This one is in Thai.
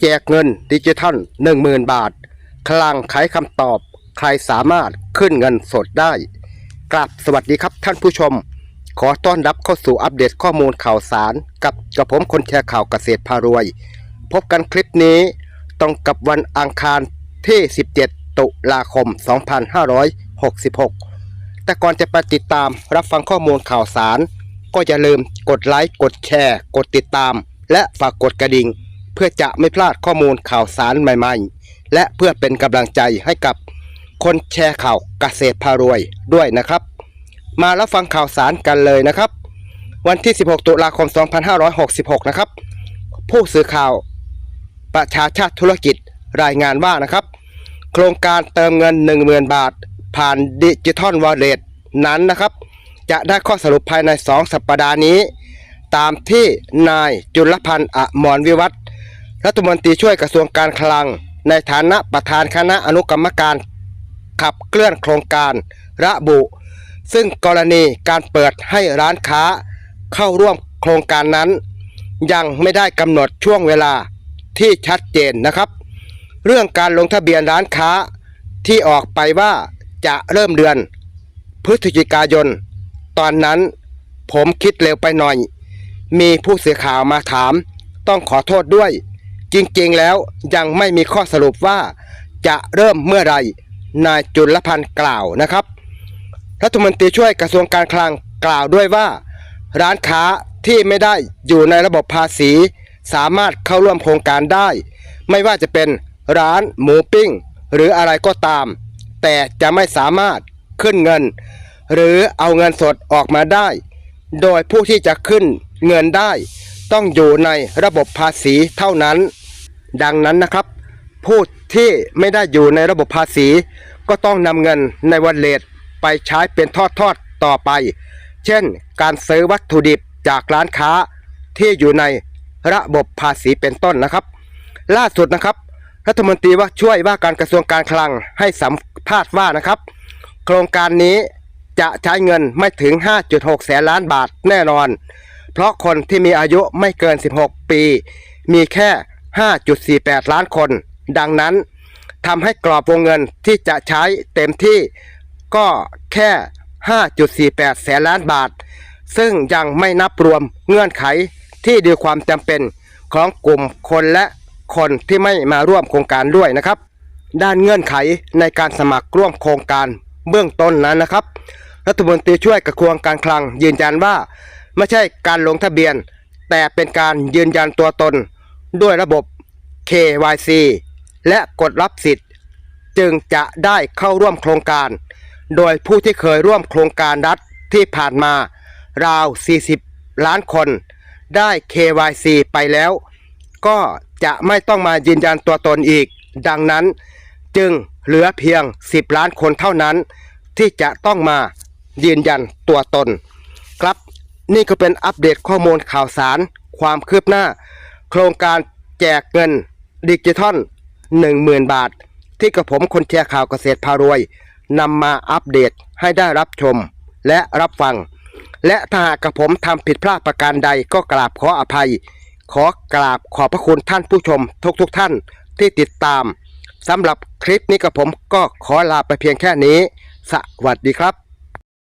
แจกเงินดิจิทัล10,000 บาท คลังไขคำตอบ ใครสามารถขึ้นเงินสดได้กราบสวัสดีครับท่านผู้ชม ขอต้อนรับเข้าสู่อัปเดตข้อมูลข่าวสาร กับกระผมคนแชร์ข่าวเกษตรพารวย พบกันคลิปนี้ตรงกับวันอังคารที่ 17 ตุลาคม 2566 แต่ก่อนจะไปติดตามรับฟังข้อมูลข่าวสาร ก็อย่าลืมกดไลค์กดแชร์ กดติดตาม และฝากกดกระดิ่ง เพื่อจะไม่พลาดข้อมูลข่าวสารใหม่ๆ และเพื่อเป็นกำลังใจให้กับคนแชร์ข่าวเกษตรพารวยด้วยนะครับ มารับฟังข่าวสารกันเลยนะครับ วันที่ 16 ตุลาคม 2566 นะครับ ผู้สื่อข่าวประชาชาติธุรกิจรายงานว่านะครับ โครงการเติมเงิน 10,000 บาท ผ่านดิจิทัลวอลเล็ตนั้นนะครับ จะได้ข้อสรุปภายใน 2 สัปดาห์นี้ ตามที่นายจุลพันธ์อมรวิวัฒ รัฐมนตรีช่วยกระทรวงการคลัง ในฐานะประธานคณะอนุกรรมการ ขับเคลื่อนโครงการ ระบุ ซึ่งกรณีการเปิดให้ร้านค้า เข้าร่วมโครงการนั้น ยังไม่ได้กำหนดช่วงเวลาที่ชัดเจนนะครับ เรื่องการลงทะเบียนร้านค้าที่ออกไปว่าจะเริ่มเดือน พฤศจิกายน ตอนนั้นผมคิดเร็วไปหน่อย มีผู้เสื่อข่าวมาถาม ต้องขอโทษด้วย จริงๆแล้วยังไม่มีข้อสรุปว่าจะเริ่มเมื่อไรนายจุลพันธ์กล่าวนะครับ รัฐมนตรีช่วยกระทรวงการคลังกล่าวด้วยว่า ร้านค้าที่ไม่ได้อยู่ในระบบภาษี สามารถเข้าร่วมโครงการได้ ไม่ว่าจะเป็นร้านหมูปิ้ง หรืออะไรก็ตาม แต่จะไม่สามารถขึ้นเงิน หรือเอาเงินสดออกมาได้ โดยผู้ที่จะขึ้นเงินได้ ต้องอยู่ในระบบภาษีเท่านั้น ดังนั้นนะครับ ผู้ที่ไม่ได้อยู่ในระบบภาษี ก็ต้องนำเงินในวันเลทไปใช้เป็นทอดๆต่อไป เช่น การซื้อวัตถุดิบจากร้านค้าที่อยู่ในระบบภาษีเป็นต้นนะครับ ล่าสุดนะครับ รัฐมนตรีว่าช่วยว่าการกระทรวงการคลังให้สัมภาษณ์ว่านะครับ โครงการนี้จะใช้เงินไม่ถึง 5.6 แสนล้านบาทแน่นอน เพราะคนที่มีอายุไม่เกิน 16 ปี มีแค่ 5.48 ล้านคน ดังนั้นทำให้กรอบวงเงินที่จะใช้เต็มที่ก็แค่ 5.48 แสนล้านบาท ซึ่งยังไม่นับรวมเงื่อนไขที่ดูความจำเป็นของกลุ่มคนและคนที่ไม่มาร่วมโครงการด้วยนะครับ ด้านเงื่อนไขในการสมัครร่วมโครงการเบื้องต้นนั้นนะครับ รัฐมนตรีช่วยกระทรวงการคลังยืนยันว่า ไม่ใช่การลงทะเบียน แต่เป็นการยืนยันตัวตน ด้วยระบบ KYC และกดรับสิทธิ์ จึงจะได้เข้าร่วมโครงการ โดยผู้ที่เคยร่วมโครงการรัฐที่ผ่านมาราว 40 ล้านคน ได้ KYC ไปแล้ว ก็จะไม่ต้องมายืนยันตัวตนอีก ดังนั้น จึงเหลือเพียง 10 ล้านคนเท่านั้น ที่จะต้องมายืนยันตัวตน ครับนี่ก็เป็นอัปเดตข้อมูลข่าวสาร ความคืบหน้า โครงการแจกเงินดิจิทัล10,000 บาท ที่กระผมคนแชร์ข่าวเกษตรพารวยนำมาอัปเดตให้ได้รับชมและรับฟัง และถ้าหากกระผมทำผิดพลาดประการใดก็กราบขออภัย ขอกราบขอบพระคุณท่านผู้ชมทุกๆทท่านที่ติดตามสำหรับคลิปนี้กับผมก็ขอลาไปเพียงแค่นี้ สวัสดีครับ